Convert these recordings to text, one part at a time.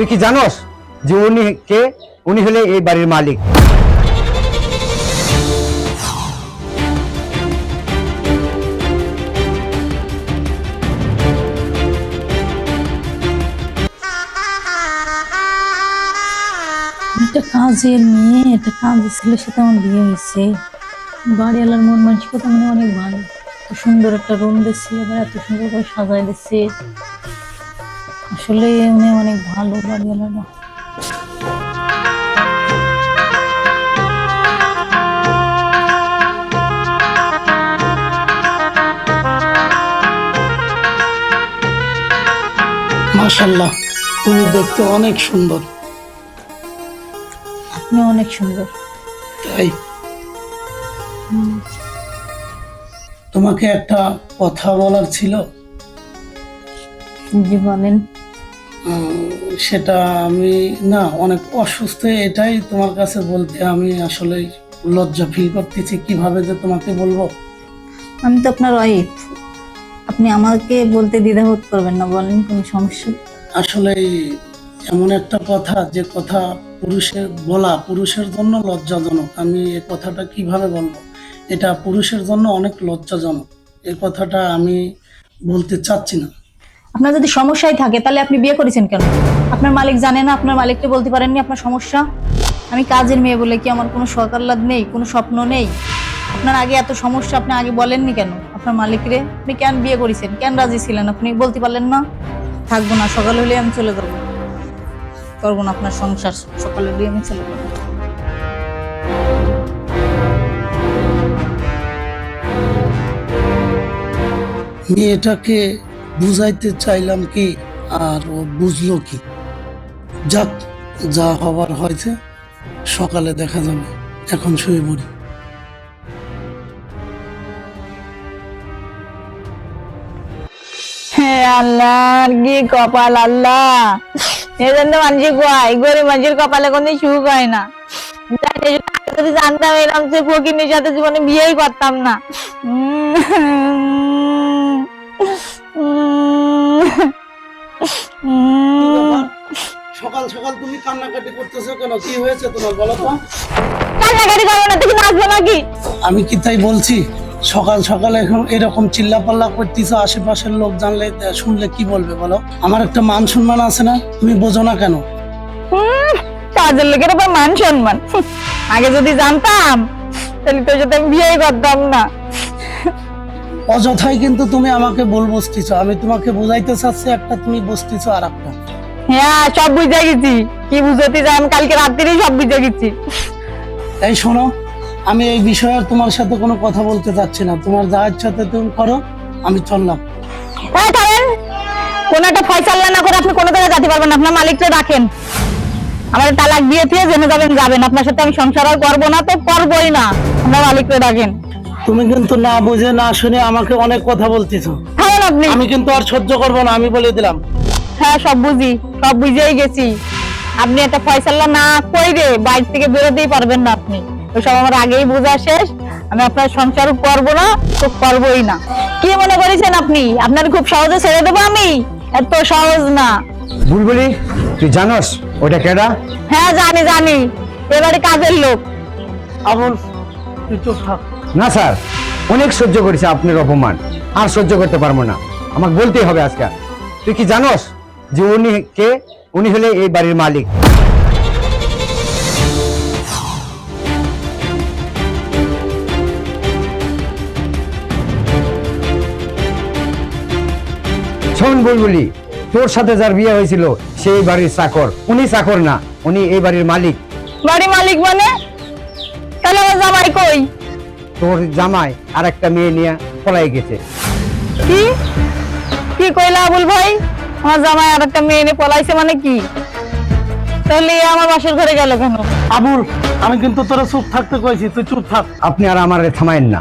তুই কি জানোস যে উনি কে? উনি হলে এই বাড়ির মালিক। একটা কাজের মেয়ে, একটা কাজের ছেলের সাথে আমার বিয়ে হয়েছে। বাড়িওয়ালার মন মানসিকতা মানে অনেক ভালো। সুন্দর একটা রুম দিচ্ছে এবার এত সুন্দর করে সাজায় দিচ্ছে আসলে উনি অনেক ভালো বাড়িওয়ালারা মাশাল্লাহ তুমি দেখতে অনেক সুন্দর। আপনি অনেক সুন্দর। তাই? তোমাকে একটা কথা বলার ছিল? জি বলেন। সেটা আমি না অনেক অসুস্থ এটাই তোমার কাছে বলতে আমি আসলে লজ্জা ফিল করতেছি। কীভাবে যে তোমাকে বলব? আমি তো আপনার ওয়াইফ আপনি আমাকে বলতে দ্বিধাবোধ করবেন না বলেন কোনো সমস্যা? আসলে এমন একটা কথা যে কথা পুরুষের বলা পুরুষের জন্য লজ্জাজনক। আমি এ কথাটা কীভাবে বলব? এটা পুরুষের জন্য অনেক লজ্জাজনক। এই কথাটা আমি বলতে চাচ্ছি না। আপনার যদি সমস্যাই থাকে তাহলে আপনি বিয়ে করেছেন কেন? আপনার মালিক জানে না, আপনার মালিককে বলতে পারেননি আপনার সমস্যা? আমি কাজের মেয়ে বলে কি আমার কোনো শখ আহ্লাদ নেই, কোনো স্বপ্ন নেই? আপনার আগে এত সমস্যা আপনি আগে বলেননি কেন? আপনার মালিকরে আপনি কেন বিয়ে করেছেন? কেন রাজি ছিলেন আপনি? বলতে পারলেন না? থাকব না, সকাল হলে আমি চলে যাব। করব না আপনার সংসার, সকাল হলে আমি চলে যাব। মেয়েটাকে বুঝাইতে চাইলাম কি, আর ও বুঝলো কি? যাক যা হবার হয়েছে সকালে দেখা যাবে এখন শুয়ে পড়ি হ্যাঁ আল্লাহ কি কপাল আল্লাহ এই জন্য মানুষ কয় গরিব মানুষের কপালে কোনো সুখ হয় না যদি জানতাম এরকম সে ফকিনের সাথে জীবনে বিয়েই করতাম না উম। সকাল সকাল তুমি কান্নাকাটি করতেছো কেন? কি হয়েছে তোমার বলো তো? কান্নাকাটি করব না নাচবো নাকি? আমি কি তাই বলছি? সকাল সকাল এখন এরকম চিল্লা পাল্লা করতেছো আশেপাশের লোক জানলে শুনলে কি বলবে বলো? আমার একটা মান সম্মান আছে না তুমি বোঝো না কেন? কাজের লোকের আবার মান সম্মান। আগে যদি জানতাম তাহলে তোর সাথে আমি বিয়েই করতাম না। অযথাই কিন্তু তুমি আমাকে বল বসতেছো আমি তোমাকে বুঝাইতে চাচ্ছি একটা তুমি বসতেছো আর একটা হ্যাঁ সব বুঝে গেছি। কি বুঝতে চাই? আমি কালকে রাত্রিরেই সব বুঝে গেছি। এই শোনো আমি এই বিষয়ে আর তোমার সাথে কোনো কথা বলতে চাচ্ছি না। তোমার যা তুমি করো আমি চললাম। হ্যাঁ কারণ কোন একটা না করে আপনি কোনো জায়গায় যেতে পারবেন না। আপনার মালিককে রাখেন আমার তালাক দিয়ে দিয়ে জেনে যাবেন যাবেন। আপনার সাথে আমি সংসার আর করব না তো করবোই না। আপনার মালিককে রাখেন তুমি কিন্তু না বুঝে না শুনে আমাকে অনেক কথা বলতেছো। আপনি। আমি কিন্তু আর সহ্য করব না আমি বলে দিলাম। হ্যাঁ সব বুঝি। সব বুঝেই গেছি। আপনি একটা ফয়সাল্লা না কইরে বাইরে থেকে বেরোতেই পারবেন না আপনি। ওইসব আমার আগেই বোঝা শেষ। আমি আপনার সংসার করব না তো করবোই না। কি মনে করেছেন আপনি? আপনার খুব সহজে ছেড়ে দেবো আমি? এত সহজ না। বুলবুলি তুই জানোস ওটা কেডা? হ্যাঁ জানি জানি। এবারে কাজের লোক। আবুল তুই চুপ থাক। না স্যার। অনেক সহ্য করেছে আপনার অপমান। আর সহ্য করতে পারব না। আমাকে বলতেই হবে আজকে। তুই কি জানোস? যে উনি কে উনি হলে এই বাড়ির মালিক। শোন বুলবুলি তোর সাথে যার বিয়ে হয়েছিল সেই বাড়ির চাকর। উনি চাকর না উনি এই বাড়ির মালিক। বাড়ি মালিক মানে? তাহলে আমার জামাই কই? তোর জামাই আর একটা মেয়ে নিয়ে পলাই গেছে। কি? কি কইলা আবুল ভাই আমার জামাই আর একটা মেয়ে এনে পলাইছে মানে কি? তাহলে আমার বাসের ঘরে গেল কেন? আবুল আমি কিন্তু তোরা চুপ থাকতে কইছি তুই চুপ থাক। আপনি আর আমার থামায়েন না।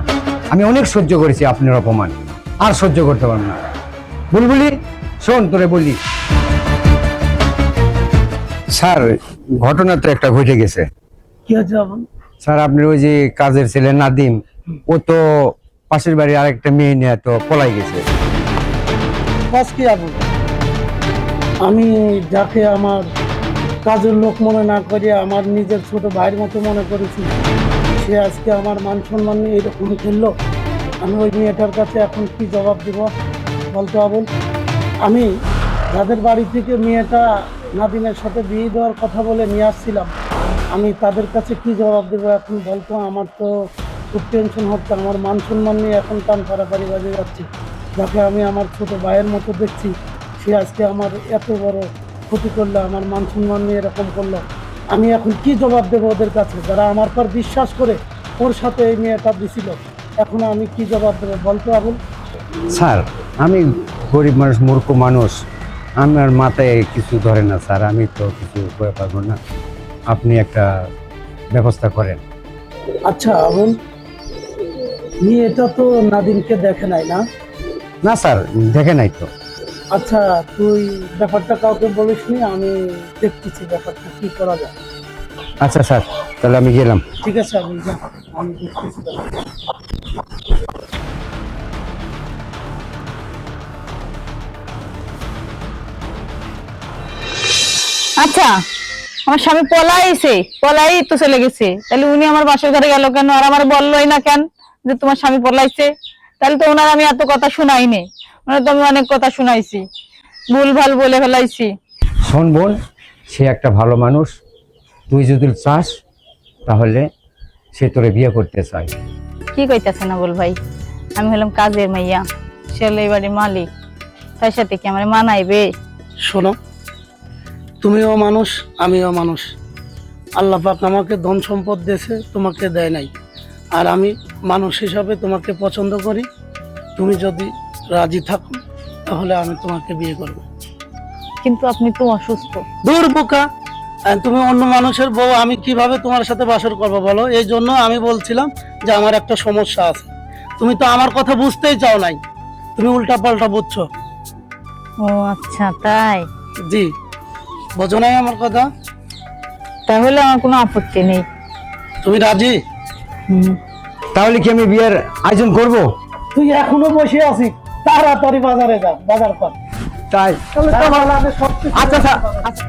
আমি অনেক সহ্য করেছি আপনার অপমান। আর সহ্য করতে পারব না। বুলবুলি শোন তোরে বলি। স্যার ঘটনা তো একটা ঘটে গেছে। কি আবুল? স্যার আপনার ওই যে কাজের ছেলে নাদিম ও তো পাশের বাড়ি আরেকটা মেয়ে নিয়ে তো পলাই গেছে। বাস কি আবুল? আমি যাকে আমার কাজের লোক মনে না করে আমার নিজের ছোট ভাইয়ের মতো মনে করেছি, সে আজকে আমার মান সম্মান নিয়ে এরকম খেললো। আমি ওই মেয়েটার কাছে এখন কি জবাব দিব বলতে হবে আমি যাদের বাড়ি থেকে মেয়েটা নাদিনের সাথে বিয়ে দেওয়ার কথা বলে নিয়ে আসছিলাম, আমি তাদের কাছে কি জবাব দেবো এখন বলতো? আমার তো খুব টেনশন হচ্ছে, আমার মান সম্মান নিয়ে এখন টান পাড়াপাড়ি বাজে যাচ্ছে। যাকে আমি আমার ছোট ভাইয়ের মতো দেখছি সে আজকে আমার এত বড় ক্ষতি করল আমার মান সম্মান নিয়ে এরকম করল। আমি এখন কি জবাব দেবো ওদের কাছে? যারা আমার পর বিশ্বাস করে ওর সাথে এই মেয়েটা দিছিল এখন আমি কি জবাব দেবো? বলতো আবুল স্যার আমি গরিব মানুষ মূর্খ মানুষ। আমার মাথায় কিছু ধরে না স্যার। আমি তো কিছু করে পারব না। আপনি একটা ব্যবস্থা করেন। আচ্ছা আবুল মেয়েটা তো নাদিনকে দেখে নাই না? না স্যার দেখে নাই তো। আচ্ছা তুই ব্যাপারটা কাউকে বলিসনি আমি দেখতেছি ব্যাপারটা কি করা যায়। আচ্ছা স্যার তাহলে আমি গেলাম। ঠিক আছে যা আমি দেখতেছি আচ্ছা আমার স্বামী পলাইছে পলাই তো চলে গেছে। তাহলে উনি আমার বাসর ঘরে গেল কেন? আর আমার বললোই না কেন যে তোমার স্বামী পলাইছে? তাহলে তো ওনার আমি এত কথা শুনাইনি। ওনার তো আমি অনেক কথা শুনাইছি। ভুল ভালো বলে ফেলাইছি। শোন বোন সে একটা ভালো মানুষ। তুই যদি চাস তাহলে সে তোরে বিয়ে করতে চায়। কি কইতাছে না বল ভাই? আমি হলাম কাজের মাইয়া সে হলো এই বাড়ির মালিক। তার সাথে কি আমার মানাইবে? শোনো তুমিও মানুষ আমিও মানুষ। আল্লাহ পাক আমাকে ধন সম্পদ দিয়েছে তোমাকে দেয় নাই। আর আমি মানুষ হিসাবে তোমাকে পছন্দ করি। তুমি যদি রাজি থাকো তাহলে আমি তোমাকে বিয়ে করব। কিন্তু আপনি তো অসুস্থ। দূর বোকা! আর তুমি অন্য মানুষের বউ আমি কীভাবে তোমার সাথে বাসর করব বলো? এই জন্য আমি বলছিলাম যে আমার একটা সমস্যা আছে। তুমি তো আমার কথা বুঝতেই চাও নাই। তুমি উল্টা পাল্টা বুঝছ। ও আচ্ছা তাই? জি। বোঝো নাই আমার কথা? তাহলে আমার কোনো আপত্তি নেই। তুমি রাজি? তাহলে কি আমি বিয়ের আয়োজন করব? তুই এখনও বসে আছিস? তাড়াতাড়ি বাজারে যা বাজার কর। তাই? আচ্ছা আচ্ছা।